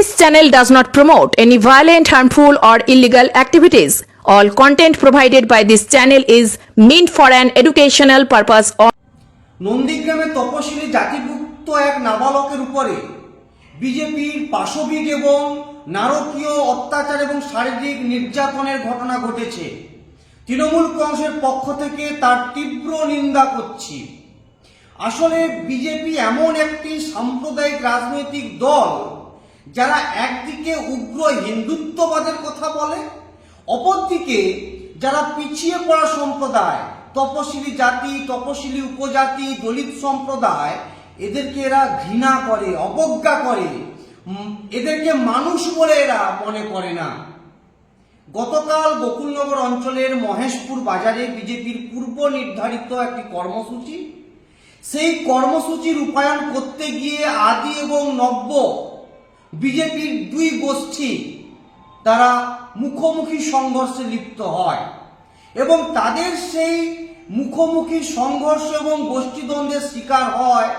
This channel does not promote any violent, harmful, or illegal activities. All content provided by this channel is meant for an educational purpose. নন্দীগ্রামে তপশিলি জাতিভুক্ত এক নাবালকের উপরে বিজেপির পাশবিক এবং নারকীয় অত্যাচার এবং শারীরিক নির্যাতনের ঘটনা ঘটেছে তৃণমূল কংগ্রেসের পক্ষ থেকে তার তীব্র নিন্দা করছি আসলে বিজেপি এমন একটি সাম্প্রদায়িক রাজনৈতিক দল যারা একদিকে উগ্র হিন্দুত্ববাদের কথা বলে, অপরদিকে যারা পিছিয়ে পড়া সম্প্রদায়, তপশিলি জাতি, তপশিলি উপজাতি, দলিত সম্প্রদায়, এদেরকে এরা ঘৃণা করে, অবজ্ঞা করে এদেরকে মানুষ বলে এরা মনে করে না। গতকাল গোকুলনগর অঞ্চলের মহেশপুর বাজারে বিজেপির পূর্ব নির্ধারিত একটি কর্মসূচি। সেই কর্মসূচি রূপায়ণ করতে গিয়ে আদি এবং নব্য বিজেপির দুই গোষ্ঠী তারা মুখোমুখি সংঘর্ষে লিপ্ত হয়। এবং তাদের সেই মুখোমুখি সংঘর্ষ এবং গোষ্ঠীদ্বন্দ্বের শিকার হয়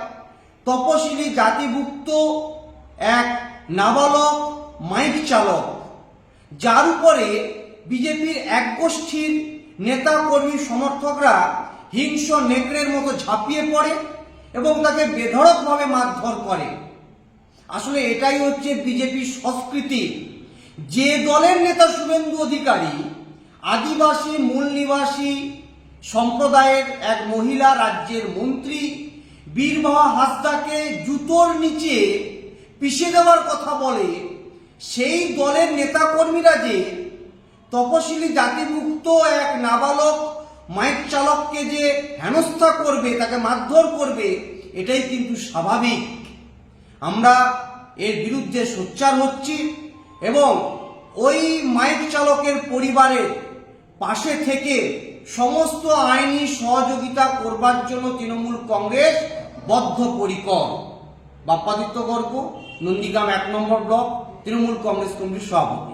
তপশিলি জাতিভুক্ত এক নাবালক মাইক চালক, যার উপরে বিজেপির এক গোষ্ঠীর নেতা কর্মী সমর্থকরা হিংস্র নেকড়ের মতো ঝাঁপিয়ে পড়ে এবং তাকে বেধড়কভাবে মারধর করে। আসলে এটাই হচ্ছে বিজেপির সংস্কৃতি। যে দলের নেতা শুভেন্দু অধিকারী আদিবাসী, মূল নিবাসী সম্প্রদায়ের এক মহিলা রাজ্যের মন্ত্রী বীরবাহা হাসদাকে জুতোর নিচে পিষে দেওয়ার কথা বলে, সেই দলের নেতাকর্মীরা যে তপশিলি জাতিভুক্ত এক নাবালক মাইক চালককে যে হেনস্থা করবে, তাকে মারধর করবে, এটাই কিন্তু স্বাভাবিক। আমরা এর বিরুদ্ধে সোচ্চার হচ্ছি এবং ওই মাইক চালকের পরিবারের পাশে থেকে সমস্ত আইনি সহযোগিতা করবার জন্য তৃণমূল কংগ্রেস বদ্ধপরিকর। বাপ্পাদিত্য গর্গ নন্দীগ্রাম এক নম্বর ব্লক তৃণমূল কংগ্রেস কমিটির সভাপতি।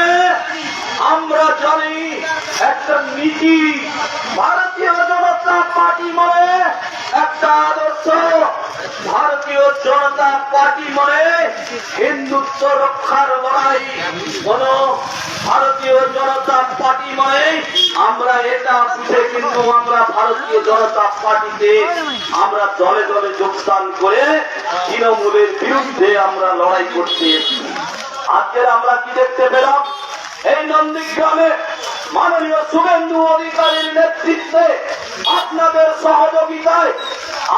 আমরা জানি একটা নীতি ভারতীয় জনতা পার্টি মানে একটা আদর্শ। ভারতীয় জনতা পার্টি মানে হিন্দুত্ব রক্ষার লড়াই। কোন ভারতীয় জনতা পার্টি মানে আমরা এটা বুঝে কিন্তু আমরা ভারতীয় জনতা পার্টিতে আমরা দলে দলে যোগদান করে তৃণমূলের বিরুদ্ধে আমরা লড়াই করতে। আজকের আমরা কি দেখতে পেলাম? এই নন্দীগ্রামে মাননীয় শুভেন্দু অধিকারীর নেতৃত্বে আপনাদের সহযোগিতায়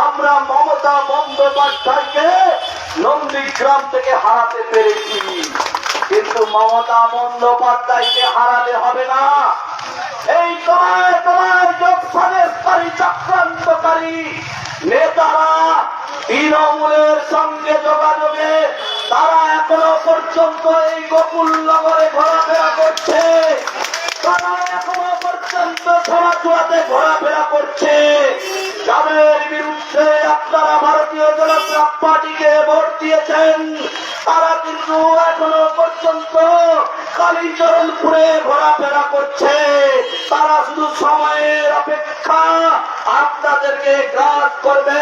আমরা মমতা বন্দ্যোপাধ্যায়কে নন্দীগ্রাম থেকে হারাতে পেরেছি। কিন্তু মমতা বন্দ্যোপাধ্যায়কে হারাতে হবে না। এই তোমায় তোমায় যোগ সাজেশকারী চক্রান্তকারী নেতারা তৃণমূলের সঙ্গে যোগাযোগে তারা এখনও পর্যন্ত এই গোকুল নগরে ঘোরাফেরা করছে। তারা এখনও পর্যন্ত সমাজে ঘোরাফেরা করছে। যাদের বিরুদ্ধে আপনারা ভারতীয় জনতা পার্টিকে ভোট দিয়েছেন, তারা কিন্তু এখনও পর্যন্ত কালীচরণপুরে ঘোরাফেরা করছে। তারা শুধু সম আপনাদেরকে গ্রাস করবে।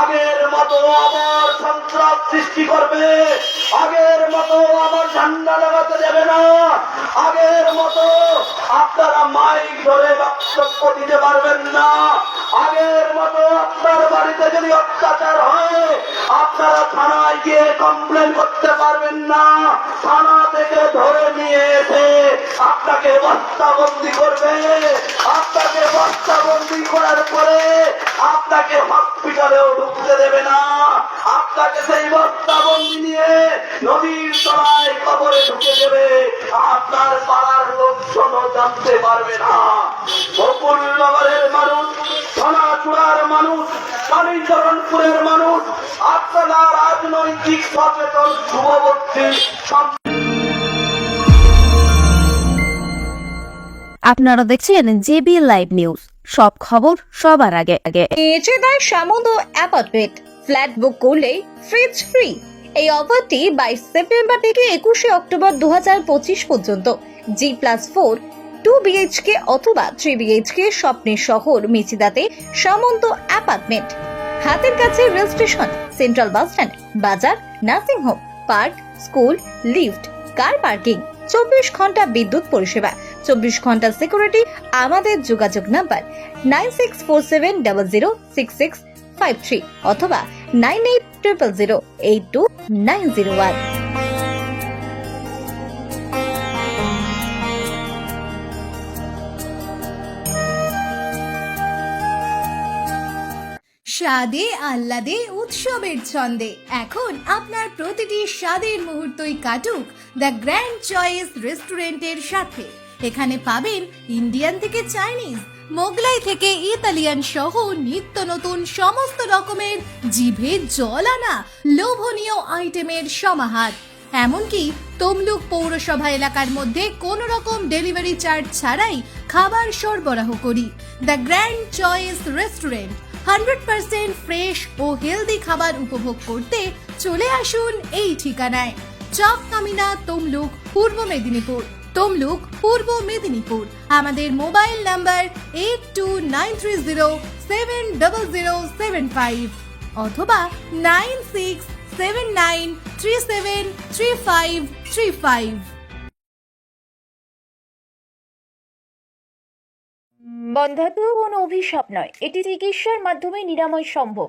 আগের মতো আবার সন্ত্রাস সৃষ্টি করবে। আগের মতো আবার ঝান্ডা লাগাতে দেবে না। আগের মতো আপনারা মাইক ধরে বক্তব্য দিতে পারবেন না। আগের মতো আপনার বাড়িতে যদি অত্যাচার হয়, আপনারা থানায় গিয়ে কমপ্লেন করতে পারবেন না। থানা থেকে ধরে নিয়ে এসে আপনাকে বস্তাবন্দি করবে। আপনাকে বস্তাবন্দি করার পরে আপনাকে হসপিটালেও ঢুকতে দেবে না। আপনাকে সেই বস্তাবন্দি নিয়ে নদীর তলায় কবরে ঢুকে দেবে। আপনার পাড়ার লোকজনও জানতে পারবে না। বকুলনগরের মানুষ, সোনাচূড়ার মানুষ, কালীচরণপুরের মানুষ, আপনারা রাজনৈতিক সচেতন শুভবর্তী আপনারা দেখছেন জেবি লাইভ নিউজ। সব খবর সবার আগে আগে। এসে দেয় সামন্ত অ্যাপার্টমেন্ট ফ্ল্যাট বুক করলেই ফ্রিজ ফ্রি এই অফারটি বাইশ সেপ্টেম্বর থেকে একুশে অক্টোবর দু পর্যন্ত। G plus four two BHK অথবা থ্রি বিএইচকে স্বপ্নের শহর মিচিদাতে সামন্ত অ্যাপার্টমেন্ট হাতের কাছে rail station central bus stand বাজার nursing home park school lift car parking চব্বিশ ঘণ্টা বিদ্যুৎ পরিষেবা। চব্বিশ ঘণ্টা সিকিউরিটি, আমাদের যোগাযোগ number nine six four seven double zero six six five three অথবা nine eight triple zero eight two nine zero one. স্বাদে, আহ্লাদে, উৎসবের ছন্দে। এখন আপনার প্রতিটি স্বাদের মুহূর্তই কাটুক দ্য গ্র্যান্ড চয়েস রেস্টুরেন্টের সাথে। এখানে পাবেন ইন্ডিয়ান থেকে চাইনিজ, মোগলাই থেকে ইতালিয়ান সহ নিত্য নতুন সমস্ত রকমের জিভে জল আনা লোভনীয় আইটেমের সমাহার। এমনকি তমলুক পৌরসভা এলাকার মধ্যে কোনো রকম ডেলিভারি চার্জ ছাড়াই খাবার সরবরাহ করি। The grand choice restaurant, hundred percent fresh O healthy খাবার উপভোগ করতে চলে আসুন এই ঠিকানায়। চক কামিনা তমলুক, পূর্ব মেদিনীপুর। তমলুক, পূর্ব মেদিনীপুর। আমাদের mobile number eight two nine three zero seven double zero seven five অথবা nine six seven nine three seven three five three five বন্ধাত্ম কোনো অভিশাপ নয়। এটি চিকিৎসার মাধ্যমে নিরাময় সম্ভব।